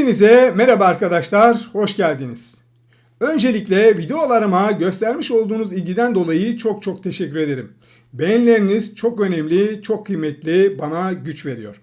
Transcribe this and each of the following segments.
Hepinize merhaba arkadaşlar, hoş geldiniz. Öncelikle videolarıma göstermiş olduğunuz ilgiden dolayı çok çok teşekkür ederim. Beğenileriniz çok önemli, çok kıymetli, bana güç veriyor.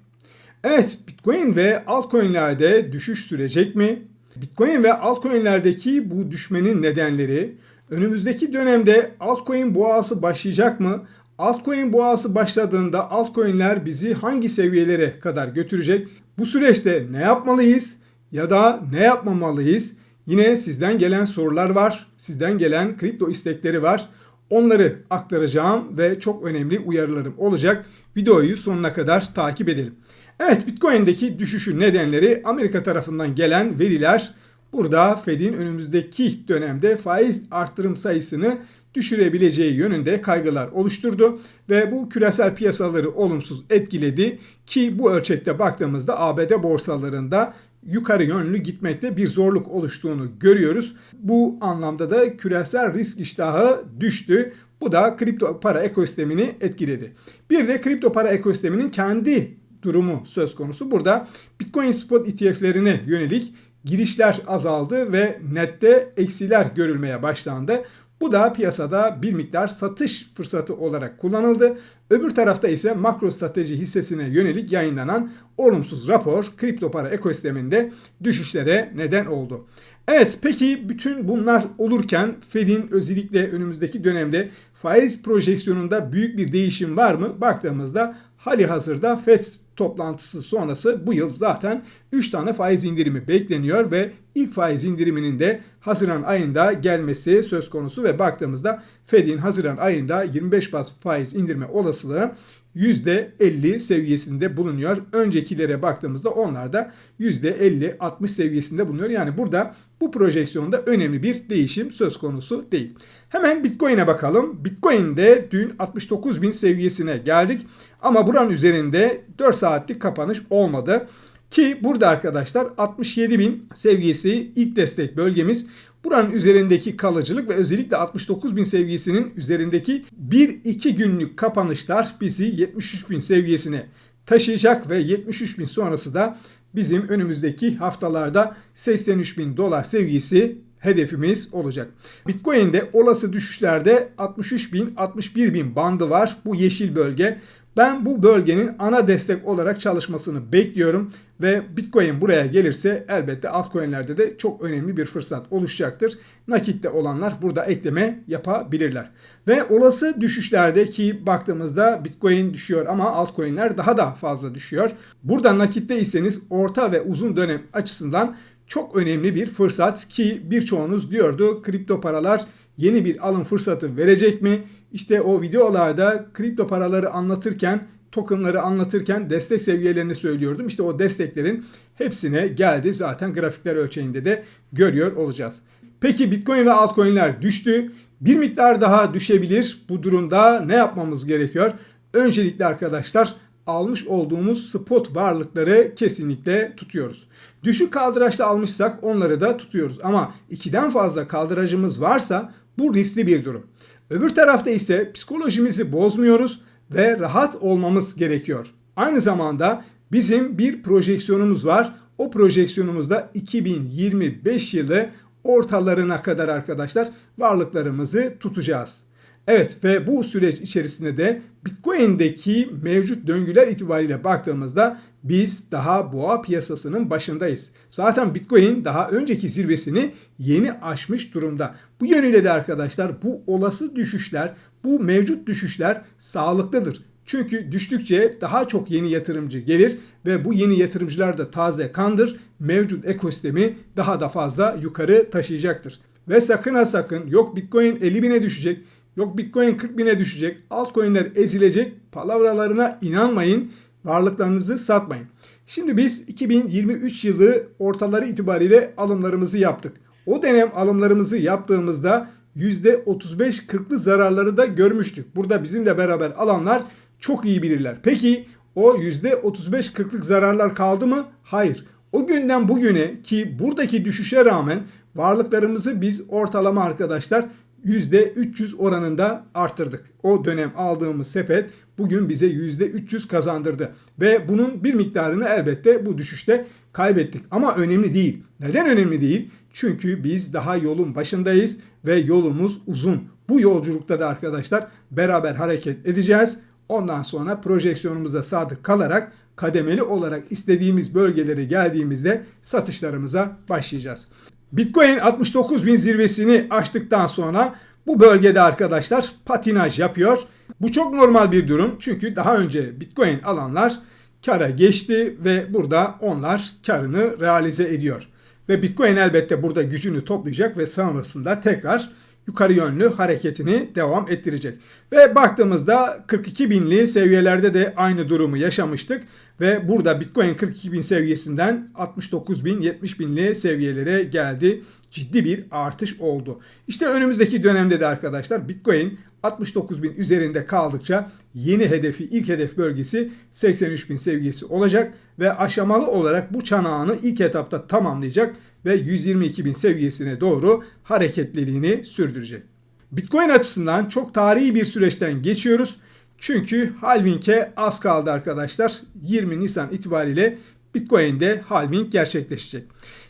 Evet, Bitcoin ve altcoin'lerde düşüş sürecek mi? Bitcoin ve altcoin'lerdeki bu düşmenin nedenleri, önümüzdeki dönemde altcoin boğası başlayacak mı? Altcoin boğası başladığında altcoin'ler bizi hangi seviyelere kadar götürecek? Bu süreçte ne yapmalıyız ya da ne yapmamalıyız? Yine sizden gelen sorular var. Sizden gelen kripto istekleri var. Onları aktaracağım ve çok önemli uyarılarım olacak. Videoyu sonuna kadar takip edelim. Evet Bitcoin'deki düşüşün nedenleri Amerika tarafından gelen veriler. Burada Fed'in önümüzdeki dönemde faiz arttırım sayısını düşürebileceği yönünde kaygılar oluşturdu ve bu küresel piyasaları olumsuz etkiledi ki bu ölçekte baktığımızda ABD borsalarında yukarı yönlü gitmekte bir zorluk oluştuğunu görüyoruz. Bu anlamda da küresel risk iştahı düştü. Bu da kripto para ekosistemini etkiledi. Bir de kripto para ekosisteminin kendi durumu söz konusu. Burada Bitcoin spot ETF'lerine yönelik girişler azaldı ve nette eksiler görülmeye başlandı. Bu da piyasada bir miktar satış fırsatı olarak kullanıldı. Öbür tarafta ise makro strateji hissesine yönelik yayınlanan olumsuz rapor kripto para ekosisteminde düşüşlere neden oldu. Evet peki bütün bunlar olurken Fed'in özellikle önümüzdeki dönemde faiz projeksiyonunda büyük bir değişim var mı? Baktığımızda hali hazırda Fed toplantısı sonrası bu yıl zaten 3 tane faiz indirimi bekleniyor ve ilk faiz indiriminin de Haziran ayında gelmesi söz konusu ve baktığımızda Fed'in Haziran ayında 25 bas faiz indirme olasılığı %50 seviyesinde bulunuyor. Öncekilere baktığımızda onlar da %50-60 seviyesinde bulunuyor. Yani burada bu projeksiyonda önemli bir değişim söz konusu değil. Hemen Bitcoin'e bakalım. Bitcoin'de dün 69 bin seviyesine geldik. Ama buranın üzerinde 4 saatlik kapanış olmadı. Ki burada arkadaşlar 67 bin seviyesi ilk destek bölgemiz. Buranın üzerindeki kalıcılık ve özellikle 69 bin seviyesinin üzerindeki 1-2 günlük kapanışlar bizi 73 bin seviyesine taşıyacak ve 73 bin sonrası da bizim önümüzdeki haftalarda 83 bin dolar seviyesi hedefimiz olacak. Bitcoin'de olası düşüşlerde 63 bin 61 bin bandı var. Bu yeşil bölge. Ben bu bölgenin ana destek olarak çalışmasını bekliyorum ve Bitcoin buraya gelirse elbette altcoin'lerde de çok önemli bir fırsat oluşacaktır. Nakitte olanlar burada ekleme yapabilirler. Ve olası düşüşlerde ki baktığımızda Bitcoin düşüyor ama altcoin'ler daha da fazla düşüyor. Burada nakitte iseniz orta ve uzun dönem açısından çok önemli bir fırsat ki birçoğunuz diyordu kripto paralar yeni bir alım fırsatı verecek mi? İşte o videolarda kripto paraları anlatırken, tokenları anlatırken destek seviyelerini söylüyordum. İşte o desteklerin hepsine geldi. Zaten grafikler ölçeğinde de görüyor olacağız. Peki Bitcoin ve altcoin'ler düştü. Bir miktar daha düşebilir. Bu durumda ne yapmamız gerekiyor? Öncelikle arkadaşlar almış olduğumuz spot varlıkları kesinlikle tutuyoruz. Düşük kaldıraçta almışsak onları da tutuyoruz. Ama ikiden fazla kaldıracımız varsa bu riskli bir durum. Öbür tarafta ise psikolojimizi bozmuyoruz ve rahat olmamız gerekiyor. Aynı zamanda bizim bir projeksiyonumuz var. O projeksiyonumuzda 2025 yılı ortalarına kadar arkadaşlar varlıklarımızı tutacağız. Evet ve bu süreç içerisinde de Bitcoin'deki mevcut döngüler itibariyle baktığımızda biz daha boğa piyasasının başındayız. Zaten Bitcoin daha önceki zirvesini yeni aşmış durumda. Bu yönüyle de arkadaşlar bu olası düşüşler, bu mevcut düşüşler sağlıklıdır. Çünkü düştükçe daha çok yeni yatırımcı gelir ve bu yeni yatırımcılar da taze kandır. Mevcut ekosistemi daha da fazla yukarı taşıyacaktır. Ve sakın ha sakın yok Bitcoin 50 bine düşecek, yok Bitcoin 40 bine düşecek, altcoin'ler ezilecek palavralarına inanmayın. Varlıklarınızı satmayın. Şimdi biz 2023 yılı ortaları itibariyle alımlarımızı yaptık. O dönem alımlarımızı yaptığımızda %35-40'lı zararları da görmüştük. Burada bizimle beraber alanlar çok iyi bilirler. Peki o %35-40'lık zararlar kaldı mı? Hayır. O günden bugüne ki buradaki düşüşe rağmen varlıklarımızı biz ortalama arkadaşlar %300 oranında arttırdık. O dönem aldığımız sepet bugün bize %300 kazandırdı. Ve bunun bir miktarını elbette bu düşüşte kaybettik. Ama önemli değil. Neden önemli değil? Çünkü biz daha yolun başındayız ve yolumuz uzun. Bu yolculukta da arkadaşlar beraber hareket edeceğiz. Ondan sonra projeksiyonumuza sadık kalarak kademeli olarak istediğimiz bölgelere geldiğimizde satışlarımıza başlayacağız. Bitcoin 69 bin zirvesini aştıktan sonra bu bölgede arkadaşlar patinaj yapıyor. Bu çok normal bir durum çünkü daha önce Bitcoin alanlar kara geçti ve burada onlar karını realize ediyor. Ve Bitcoin elbette burada gücünü toplayacak ve sonrasında tekrar yukarı yönlü hareketini devam ettirecek. Ve baktığımızda 42 binli seviyelerde de aynı durumu yaşamıştık. Ve burada Bitcoin 42 bin seviyesinden 69 bin 70 binli seviyelere geldi. Ciddi bir artış oldu. İşte önümüzdeki dönemde de arkadaşlar Bitcoin 69 bin üzerinde kaldıkça yeni hedefi ilk hedef bölgesi 83 bin seviyesi olacak ve aşamalı olarak bu çanağını ilk etapta tamamlayacak ve 122 bin seviyesine doğru hareketliliğini sürdürecek. Bitcoin açısından çok tarihi bir süreçten geçiyoruz. Çünkü halving'e az kaldı arkadaşlar. 20 Nisan itibariyle Bitcoin'de halving gerçekleşecek.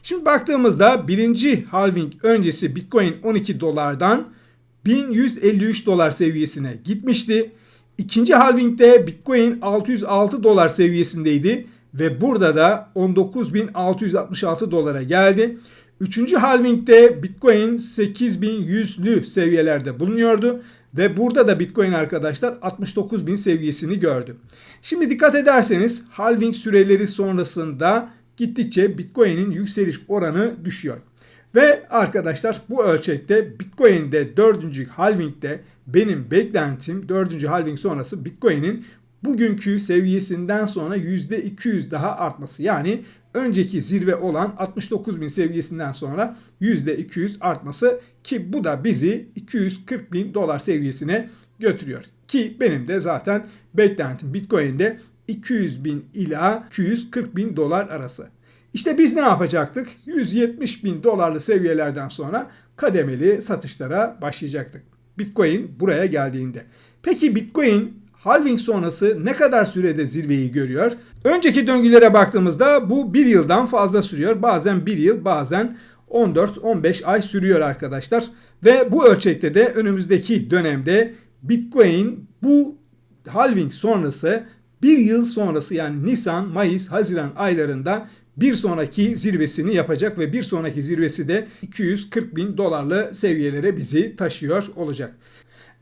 Şimdi baktığımızda birinci halving öncesi Bitcoin 12 dolardan 1153 dolar seviyesine gitmişti. İkinci halvingde Bitcoin 606 dolar seviyesindeydi ve burada da 19.666 dolara geldi. Üçüncü halvingde Bitcoin 8100'lü seviyelerde bulunuyordu ve burada da Bitcoin arkadaşlar 69.000 seviyesini gördü. Şimdi dikkat ederseniz halving süreleri sonrasında gittikçe Bitcoin'in yükseliş oranı düşüyor. Ve arkadaşlar bu ölçekte Bitcoin'de 4. halvingde benim beklentim 4. halving sonrası Bitcoin'in bugünkü seviyesinden sonra %200 daha artması. Yani önceki zirve olan 69 bin seviyesinden sonra %200 artması ki bu da bizi 240 bin dolar seviyesine götürüyor. Ki benim de zaten beklentim Bitcoin'de 200 bin ila 240 bin dolar arası. İşte biz ne yapacaktık? 170 bin dolarlı seviyelerden sonra kademeli satışlara başlayacaktık. Bitcoin buraya geldiğinde. Peki Bitcoin halving sonrası ne kadar sürede zirveyi görüyor? Önceki döngülere baktığımızda bu bir yıldan fazla sürüyor. Bazen bir yıl bazen 14-15 ay sürüyor arkadaşlar. Ve bu ölçekte de önümüzdeki dönemde Bitcoin bu halving sonrası bir yıl sonrası yani Nisan, Mayıs, Haziran aylarında bir sonraki zirvesini yapacak ve bir sonraki zirvesi de 240 bin dolarlı seviyelere bizi taşıyor olacak.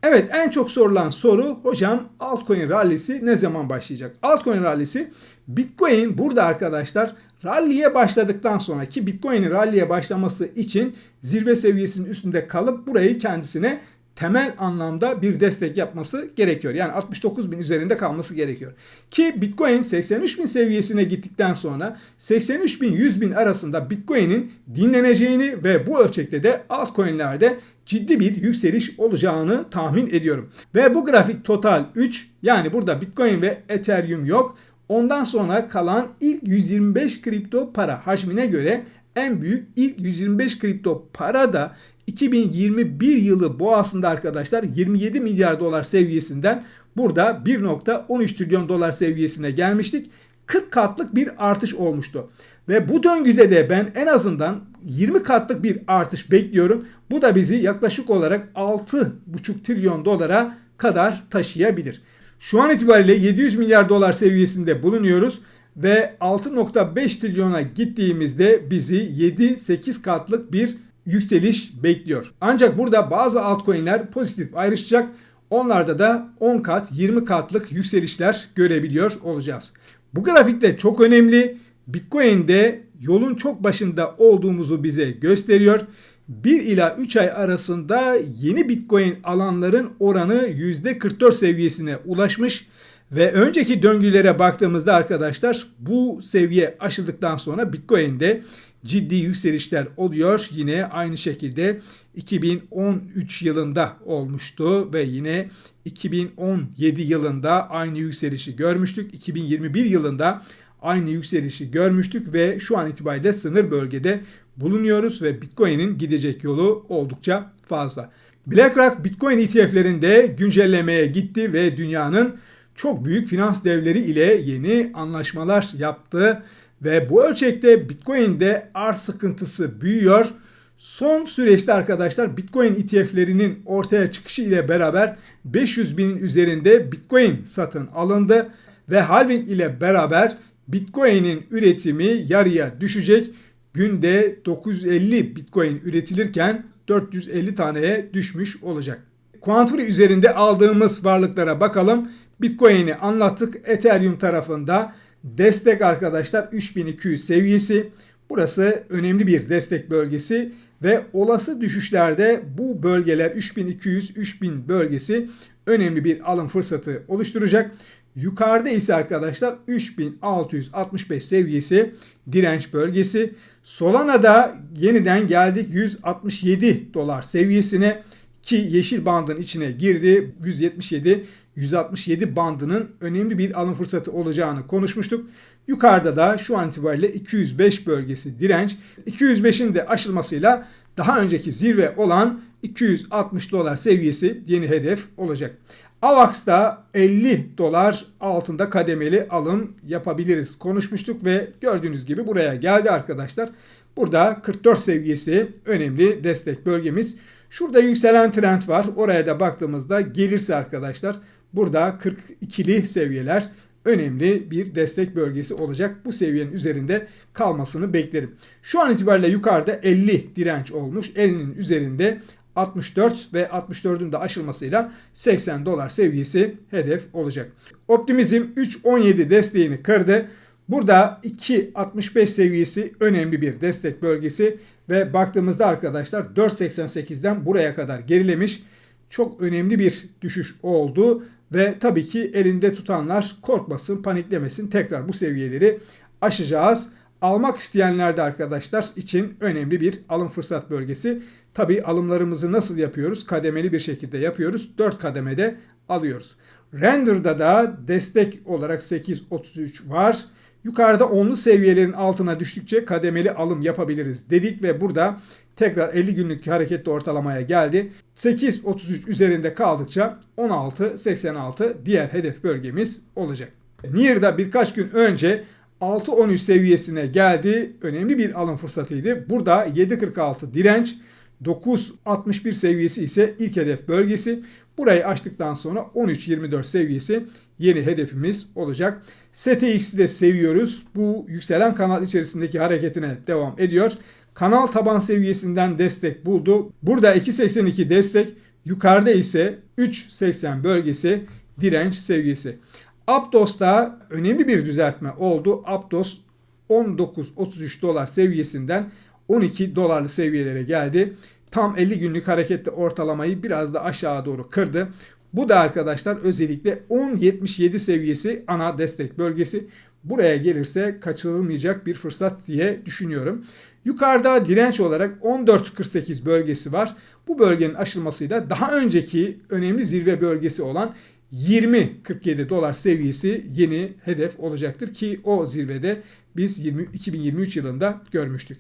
Evet en çok sorulan soru hocam altcoin rallisi ne zaman başlayacak? Altcoin rallisi Bitcoin burada arkadaşlar ralliye başladıktan sonra ki Bitcoin'in ralliye başlaması için zirve seviyesinin üstünde kalıp burayı kendisine temel anlamda bir destek yapması gerekiyor. Yani 69 bin üzerinde kalması gerekiyor. Ki Bitcoin 83 bin seviyesine gittikten sonra 83 bin 100 bin arasında Bitcoin'in dinleneceğini ve bu ölçekte de altcoin'lerde ciddi bir yükseliş olacağını tahmin ediyorum. Ve bu grafik total 3 yani burada Bitcoin ve Ethereum yok. Ondan sonra kalan ilk 125 kripto para hacmine göre en büyük ilk 125 kripto para da 2021 yılı boğasında arkadaşlar 27 milyar dolar seviyesinden burada 1.13 trilyon dolar seviyesine gelmiştik. 40 katlık bir artış olmuştu. Ve bu döngüde de ben en azından 20 katlık bir artış bekliyorum. Bu da bizi yaklaşık olarak 6,5 trilyon dolara kadar taşıyabilir. Şu an itibariyle 700 milyar dolar seviyesinde bulunuyoruz ve 6.5 trilyona gittiğimizde bizi 7-8 katlık bir yükseliş bekliyor. Ancak burada bazı altcoin'ler pozitif ayrışacak. Onlarda da 10 kat 20 katlık yükselişler görebiliyor olacağız. Bu grafikte çok önemli. Bitcoin'de yolun çok başında olduğumuzu bize gösteriyor. 1 ila 3 ay arasında yeni Bitcoin alanların oranı %44 seviyesine ulaşmış ve önceki döngülere baktığımızda arkadaşlar bu seviye aşıldıktan sonra Bitcoin'de ciddi yükselişler oluyor. Yine aynı şekilde 2013 yılında olmuştu ve yine 2017 yılında aynı yükselişi görmüştük. 2021 yılında aynı yükselişi görmüştük ve şu an itibariyle sınır bölgede bulunuyoruz ve Bitcoin'in gidecek yolu oldukça fazla. BlackRock Bitcoin ETF'lerinde güncellemeye gitti ve dünyanın çok büyük finans devleri ile yeni anlaşmalar yaptı ve bu ölçekte Bitcoin'de arz sıkıntısı büyüyor. Son süreçte arkadaşlar Bitcoin ETF'lerinin ortaya çıkışı ile beraber 500 binin üzerinde Bitcoin satın alındı ve halving ile beraber Bitcoin'in üretimi yarıya düşecek. Günde 950 Bitcoin üretilirken 450 taneye düşmüş olacak. Quanturi üzerinde aldığımız varlıklara bakalım. Bitcoin'i anlattık. Ethereum tarafında destek arkadaşlar 3200 seviyesi. Burası önemli bir destek bölgesi ve olası düşüşlerde bu bölgeler 3200-3000 bölgesi önemli bir alım fırsatı oluşturacak. Yukarıda ise arkadaşlar 3665 seviyesi direnç bölgesi. Solana'da yeniden geldik 167 dolar seviyesine ki yeşil bandın içine girdi. 177 167 bandının önemli bir alım fırsatı olacağını konuşmuştuk. Yukarıda da şu an itibariyle 205 bölgesi direnç. 205'in de aşılmasıyla daha önceki zirve olan 260 dolar seviyesi yeni hedef olacak. AVAX'da 50 dolar altında kademeli alım yapabiliriz. Konuşmuştuk ve gördüğünüz gibi buraya geldi arkadaşlar. Burada 44 seviyesi önemli destek bölgemiz. Şurada yükselen trend var. Oraya da baktığımızda gelirse arkadaşlar burada 42'li seviyeler önemli bir destek bölgesi olacak. Bu seviyenin üzerinde kalmasını beklerim. Şu an itibariyle yukarıda 50 direnç olmuş. 50'nin üzerinde 64 ve 64'ün de aşılmasıyla 80 dolar seviyesi hedef olacak. Optimizm 3.17 desteğini kırdı. Burada 2.65 seviyesi önemli bir destek bölgesi ve baktığımızda arkadaşlar 4.88'den buraya kadar gerilemiş. Çok önemli bir düşüş oldu ve tabii ki elinde tutanlar korkmasın, paniklemesin. Tekrar bu seviyeleri aşacağız. Almak isteyenler de arkadaşlar için önemli bir alım fırsat bölgesi. Tabii alımlarımızı nasıl yapıyoruz? Kademeli bir şekilde yapıyoruz. 4 kademede alıyoruz. Render'da da destek olarak 8.33 var. Yukarıda onlu seviyelerin altına düştükçe kademeli alım yapabiliriz dedik ve burada tekrar 50 günlük hareketli ortalamaya geldi. 8.33 üzerinde kaldıkça 16.86 diğer hedef bölgemiz olacak. NIR'da birkaç gün önce 6.13 seviyesine geldi. Önemli bir alım fırsatıydı. Burada 7.46 direnç, 9.61 seviyesi ise ilk hedef bölgesi. Burayı açtıktan sonra 13.24 seviyesi yeni hedefimiz olacak. STX'i de seviyoruz. Bu yükselen kanal içerisindeki hareketine devam ediyor. Kanal taban seviyesinden destek buldu. Burada 2.82 destek, yukarıda ise 3.80 bölgesi direnç seviyesi. Aptos'ta önemli bir düzeltme oldu. Aptos 19.33 dolar seviyesinden 12 dolarlı seviyelere geldi. Tam 50 günlük harekette ortalamayı biraz da aşağı doğru kırdı. Bu da arkadaşlar özellikle 10.77 seviyesi ana destek bölgesi. Buraya gelirse kaçırılmayacak bir fırsat diye düşünüyorum. Yukarıda direnç olarak 14.48 bölgesi var. Bu bölgenin aşılmasıyla daha önceki önemli zirve bölgesi olan 20.47 dolar seviyesi yeni hedef olacaktır ki o zirvede biz 20, 2023 yılında görmüştük.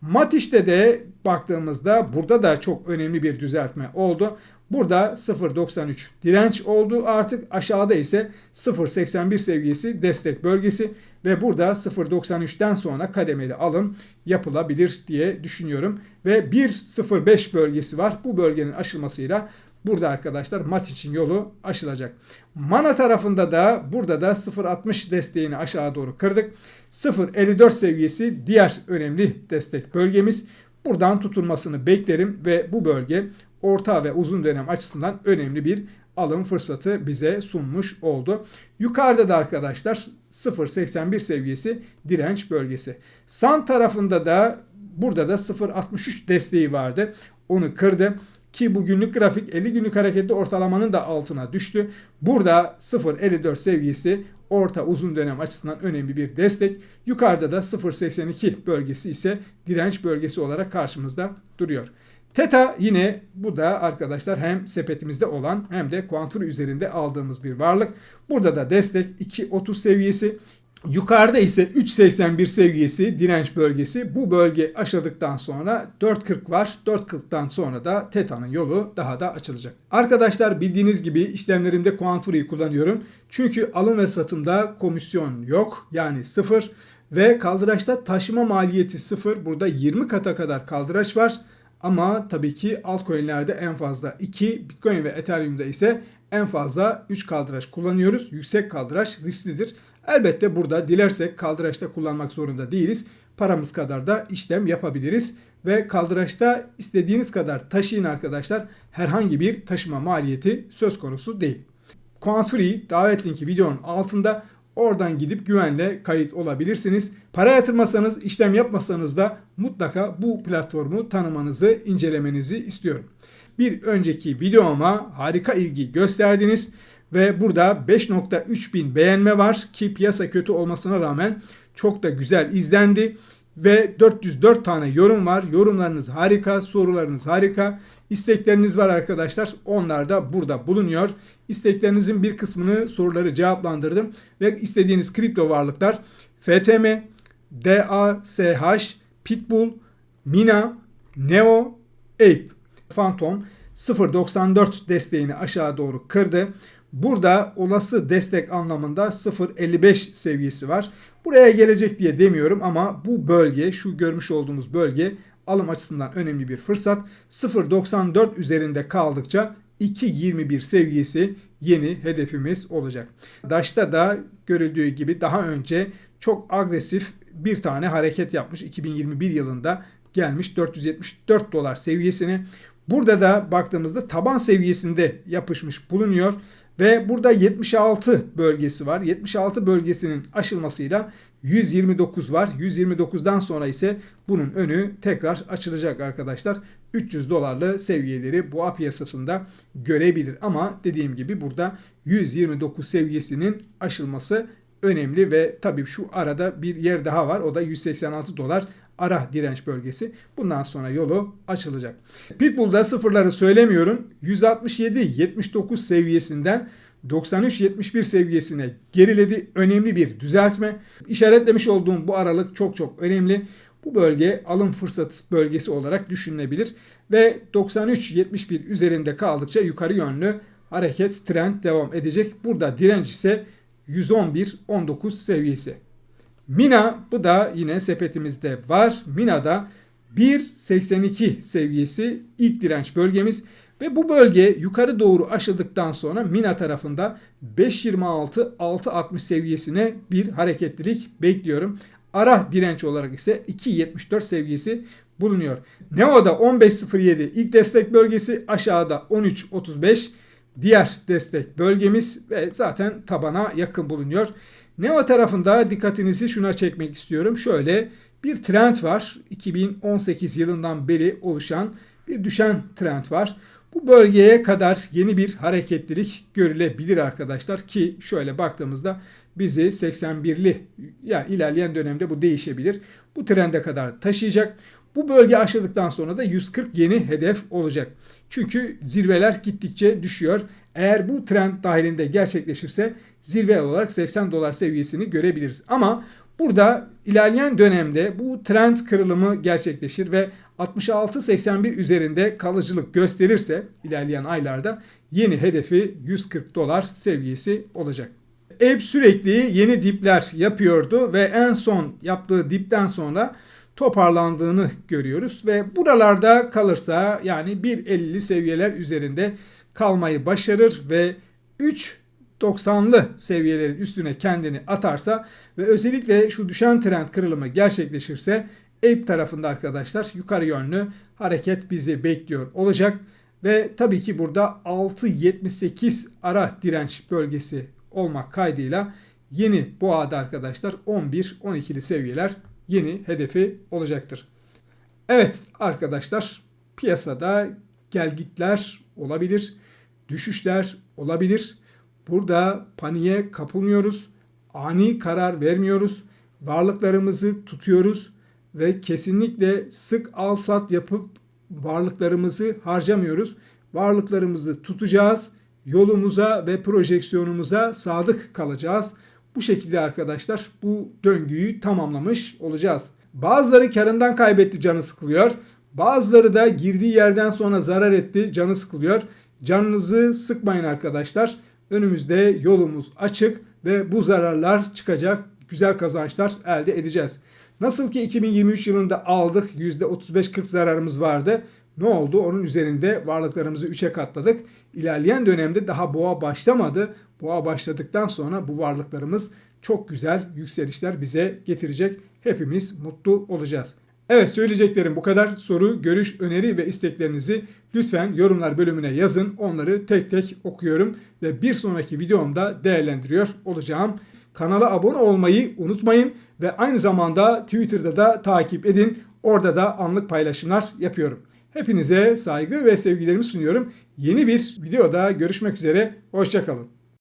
Matiş'te de baktığımızda burada da çok önemli bir düzeltme oldu. Burada 0.93 direnç oldu artık aşağıda ise 0.81 seviyesi destek bölgesi ve burada 0.93'ten sonra kademeli alım yapılabilir diye düşünüyorum. Ve 1.05 bölgesi var. Bu bölgenin aşılmasıyla Burada arkadaşlar mat için yolu aşılacak. Mana tarafında da burada da 0.60 desteğini aşağı doğru kırdık. 0.54 seviyesi diğer önemli destek bölgemiz. Buradan tutulmasını beklerim ve bu bölge orta ve uzun dönem açısından önemli bir alım fırsatı bize sunmuş oldu. Yukarıda da arkadaşlar 0.81 seviyesi direnç bölgesi. San tarafında da burada da 0.63 desteği vardı. Onu kırdı. Ki bu günlük grafik 50 günlük hareketli ortalamanın da altına düştü. Burada 0.54 seviyesi orta uzun dönem açısından önemli bir destek. Yukarıda da 0.82 bölgesi ise direnç bölgesi olarak karşımızda duruyor. Teta yine bu da arkadaşlar hem sepetimizde olan hem de kuanturu üzerinde aldığımız bir varlık. Burada da destek 2.30 seviyesi. Yukarıda ise 3.81 seviyesi direnç bölgesi. Bu bölge aşıldıktan sonra 4.40 var. 4.40'tan sonra da TETA'nın yolu daha da açılacak. Arkadaşlar bildiğiniz gibi işlemlerimde Quantfree'yi kullanıyorum. Çünkü alım ve satımda komisyon yok. Yani sıfır. Ve kaldıraçta taşıma maliyeti sıfır. Burada 20 kata kadar kaldıraç var. Ama tabii ki altcoin'lerde en fazla 2, Bitcoin ve Ethereum'da ise en fazla 3 kaldıraç kullanıyoruz. Yüksek kaldıraç risklidir. Elbette burada dilersek kaldıraçta kullanmak zorunda değiliz. Paramız kadar da işlem yapabiliriz. Ve kaldıraçta istediğiniz kadar taşıyın arkadaşlar. Herhangi bir taşıma maliyeti söz konusu değil. Command Free davet linki videonun altında. Oradan gidip güvenle kayıt olabilirsiniz. Para yatırmasanız, işlem yapmasanız da mutlaka bu platformu tanımanızı, incelemenizi istiyorum. Bir önceki videoma harika ilgi gösterdiniz ve burada 5.3 bin beğenme var ki piyasa kötü olmasına rağmen çok da güzel izlendi ve 404 tane yorum var. Yorumlarınız harika, sorularınız harika. İstekleriniz var arkadaşlar. Onlar da burada bulunuyor. İsteklerinizin bir kısmını soruları cevaplandırdım ve istediğiniz kripto varlıklar FTM, DASH, Pitbull, Mina, Neo, Ape, Phantom 0.94 desteğini aşağı doğru kırdı. Burada olası destek anlamında 0.55 seviyesi var. Buraya gelecek diye demiyorum ama bu bölge, şu görmüş olduğumuz bölge alım açısından önemli bir fırsat. 0.94 üzerinde kaldıkça 2.21 seviyesi yeni hedefimiz olacak. Daş'ta da görüldüğü gibi daha önce çok agresif bir tane hareket yapmış 2021 yılında gelmiş 474 dolar seviyesine. Burada da baktığımızda taban seviyesinde yapışmış bulunuyor. Ve burada 76 bölgesi var. 76 bölgesinin aşılmasıyla 129 var. 129'dan sonra ise bunun önü tekrar açılacak arkadaşlar. 300 dolarlı seviyeleri boğa piyasasında görebilir. Ama dediğim gibi burada 129 seviyesinin aşılması önemli ve tabii şu arada bir yer daha var. O da 186 dolar ara direnç bölgesi. Bundan sonra yolu açılacak. Pitbull'da sıfırları söylemiyorum. 167-79 seviyesinden 93-71 seviyesine geriledi. Önemli bir düzeltme. İşaretlemiş olduğum bu aralık çok çok önemli. Bu bölge alım fırsat bölgesi olarak düşünülebilir ve 93-71 üzerinde kaldıkça yukarı yönlü hareket trend devam edecek. Burada direnç ise 111-19 seviyesi. Mina bu da yine sepetimizde var. Mina'da 1.82 seviyesi ilk direnç bölgemiz ve bu bölge yukarı doğru aşıldıktan sonra Mina tarafında 5.26-6.60 seviyesine bir hareketlilik bekliyorum. Ara direnç olarak ise 2.74 seviyesi bulunuyor. Neo'da 15.07 ilk destek bölgesi aşağıda 13.35 diğer destek bölgemiz ve zaten tabana yakın bulunuyor. Neo tarafında dikkatinizi şuna çekmek istiyorum. Şöyle bir trend var. 2018 yılından beri oluşan bir düşen trend var. Bu bölgeye kadar yeni bir hareketlilik görülebilir arkadaşlar ki şöyle baktığımızda bizi 81'li yani ilerleyen dönemde bu değişebilir. Bu trende kadar taşıyacak. Bu bölge aşıldıktan sonra da 140 yeni hedef olacak. Çünkü zirveler gittikçe düşüyor. Eğer bu trend dahilinde gerçekleşirse zirve olarak 80 dolar seviyesini görebiliriz. Ama burada ilerleyen dönemde bu trend kırılımı gerçekleşir ve 66-81 üzerinde kalıcılık gösterirse ilerleyen aylarda yeni hedefi 140 dolar seviyesi olacak. Ape sürekli yeni dipler yapıyordu ve en son yaptığı dipten sonra toparlandığını görüyoruz ve buralarda kalırsa yani 1.50 seviyeler üzerinde kalmayı başarır ve 3.90'lı seviyelerin üstüne kendini atarsa ve özellikle şu düşen trend kırılımı gerçekleşirse Ape tarafında arkadaşlar yukarı yönlü hareket bizi bekliyor olacak. Ve tabii ki burada 6.78 ara direnç bölgesi olmak kaydıyla yeni boğada arkadaşlar 11-12'li seviyeler yeni hedefi olacaktır. Evet arkadaşlar piyasada gelgitler olabilir, düşüşler olabilir. Burada paniğe kapılmıyoruz, ani karar vermiyoruz, varlıklarımızı tutuyoruz ve kesinlikle sık al sat yapıp varlıklarımızı harcamıyoruz. Varlıklarımızı tutacağız, yolumuza ve projeksiyonumuza sadık kalacağız. Bu şekilde arkadaşlar bu döngüyü tamamlamış olacağız. Bazıları karından kaybetti canı sıkılıyor. Bazıları da girdiği yerden sonra zarar etti canı sıkılıyor. Canınızı sıkmayın arkadaşlar. Önümüzde yolumuz açık ve bu zararlar çıkacak. Güzel kazançlar elde edeceğiz. Nasıl ki 2023 yılında aldık %35-40 zararımız vardı. Ne oldu? Onun üzerinde varlıklarımızı 3'e katladık. İlerleyen dönemde daha boğa başlamadı. Boğa başladıktan sonra bu varlıklarımız çok güzel yükselişler bize getirecek. Hepimiz mutlu olacağız. Evet söyleyeceklerim bu kadar. Soru, görüş, öneri ve isteklerinizi lütfen yorumlar bölümüne yazın. Onları tek tek okuyorum ve bir sonraki videomda değerlendiriyor olacağım. Kanala abone olmayı unutmayın ve aynı zamanda Twitter'da da takip edin. Orada da anlık paylaşımlar yapıyorum. Hepinize saygı ve sevgilerimi sunuyorum. Yeni bir videoda görüşmek üzere. Hoşçakalın.